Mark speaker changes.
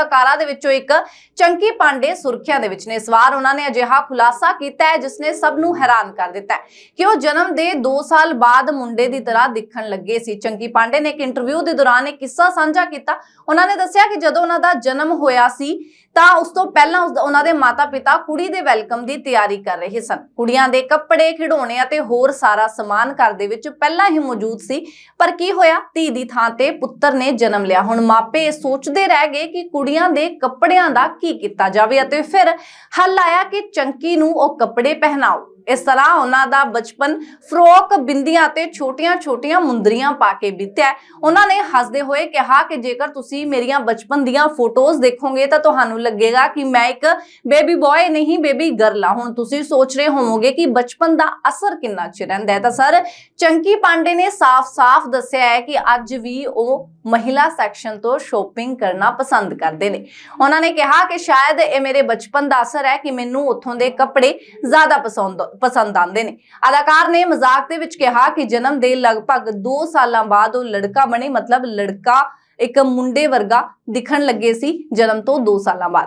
Speaker 1: ਅਦਾਕਾਰਾਂ ਦੇ ਵਿੱਚੋਂ ਇੱਕ ਚੰਕੀ ਪਾਂਡੇ ਸੁਰਖੀਆਂ ਦੇ ਵਿੱਚ ਨੇ। ਇਸ ਵਾਰ ਉਹਨਾਂ ਨੇ ਅਜਿਹਾ ਖੁਲਾਸਾ ਕੀਤਾ ਹੈ, ਜਿਸ ਨੇ ਸਭ ਨੂੰ ਹੈਰਾਨ ਕਰ ਦਿੱਤਾ ਹੈ ਕਿ ਉਹ ਜਨਮ ਦੇ 2 ਸਾਲ ਬਾਅਦ ਮੁੰਡੇ ਦੀ ਤਰ੍ਹਾਂ ਦਿਖਣ ਲੱਗੇ ਸੀ। ਚੰਕੀ ਪਾਂਡੇ ਨੇ ਇੱਕ ਇੰਟਰਵਿਊ ਦੇ ਦੌਰਾਨ ਇਹ ਕਿੱਸਾ ਸਾਂਝਾ ਕੀਤਾ। ਉਹਨਾਂ ਨੇ ਦੱਸਿਆ ਕਿ ਜਦੋਂ ਉਹਨਾਂ ਦਾ ਜਨਮ ਹੋਇਆ ਸੀ ਤਾਂ ਉਸ ਤੋਂ ਪਹਿਲਾਂ ਉਸ ਉਹਨਾਂ ਦੇ ਮਾਤਾ-ਪਿਤਾ ਕੁੜੀ ਦੇ ਵੈਲਕਮ ਦੀ ਤਿਆਰੀ ਕਰ ਰਹੇ ਸਨ। ਕੁੜੀਆਂ ਦੇ ਕੱਪੜੇ, ਖਿਡੌਣੇ ਅਤੇ ਹੋਰ ਸਾਰਾ ਸਮਾਨ ਘਰ ਦੇ ਵਿੱਚ ਪਹਿਲਾਂ ਹੀ ਮੌਜੂਦ ਸੀ। ਪਰ ਕੀ ਹੋਇਆ? ਧੀ ਦੀ ਥਾਂ ਤੇ ਪੁੱਤਰ ਨੇ ਜਨਮ ਲਿਆ। ਹੁਣ ਮਾਪੇ ਇਹ ਸੋਚਦੇ ਰਹਿ ਗਏ ਕਿ ਕੁੜੀਆਂ ਦੇ ਕੱਪੜਿਆਂ ਦਾ ਕੀ ਕੀਤਾ ਜਾਵੇ ਅਤੇ ਫਿਰ ਹੱਲ ਆਇਆ ਕਿ ਚੰਕੀ ਨੂੰ ਉਹ ਕੱਪੜੇ ਪਹਿਨਾਓ। ਇਸ ਤਰ੍ਹਾਂ ਉਹਨਾਂ ਦਾ ਬਚਪਨ ਫਰੋਕ ਬਿੰਦੀਆਂ ਤੇ ਛੋਟੀਆਂ-ਛੋਟੀਆਂ ਮੁੰਦਰੀਆਂ ਪਾ ਕੇ ਬੀਤਿਆ ਉਹਨਾਂ ਨੇ ਹੱਸਦੇ ਹੋਏ ਕਿਹਾ ਕਿ ਜੇਕਰ ਤੁਸੀਂ ਮੇਰੀਆਂ ਬਚਪਨ ਦੀਆਂ ਫੋਟੋਜ਼ ਦੇਖੋਗੇ ਤਾਂ ਤੁਹਾਨੂੰ ਲੱਗੇਗਾ ਕਿ ਮੈਂ ਇੱਕ ਬੇਬੀ ਬॉय ਨਹੀਂ ਬੇਬੀ ਗਰਲ ਆ ਹੁਣ ਤੁਸੀਂ ਸੋਚ ਰਹੇ ਹੋਵੋਗੇ ਕਿ ਬਚਪਨ ਦਾ ਅਸਰ ਕਿੰਨਾ ਚਿਰ ਰਹਿੰਦਾ ਹੈ। ਤਾਂ ਸਰ, ਚੰਕੀ ਪਾਂਡੇ ਨੇ ਸਾਫ਼-ਸਾਫ਼ ਦੱਸਿਆ ਹੈ ਕਿ ਅੱਜ ਵੀ ਉਹ ਮਹਿਲਾ ਸੈਕਸ਼ਨ ਤੋਂ ਸ਼ੋਪਿੰਗ ਕਰਨਾ ਪਸੰਦ ਕਰਦੇ ਨੇ। ਉਹਨਾਂ ਨੇ ਕਿਹਾ ਕਿ ਸ਼ਾਇਦ ਇਹ ਮੇਰੇ ਬਚਪਨ ਦਾ ਅਸਰ ਹੈ ਕਿ ਮੈਨੂੰ ਉੱਥੋਂ ਦੇ ਕੱਪੜੇ ਜ਼ਿਆਦਾ ਪਸੰਦ ਪਸੰਦ ਆਉਂਦੇ ਨੇ। ਅਦਾਕਾਰ ਨੇ ਮਜ਼ਾਕ ਦੇ ਵਿੱਚ ਕਿਹਾ ਕਿ ਜਨਮ ਦੇ ਲਗਭਗ 2 ਸਾਲਾਂ ਬਾਅਦ ਉਹ ਲੜਕਾ ਬਣੇ, ਮਤਲਬ ਲੜਕਾ ਇੱਕ ਮੁੰਡੇ ਵਰਗਾ ਦਿਖਣ ਲੱਗੇ ਸੀ ਜਨਮ ਤੋਂ 2 ਸਾਲਾਂ ਬਾਅਦ।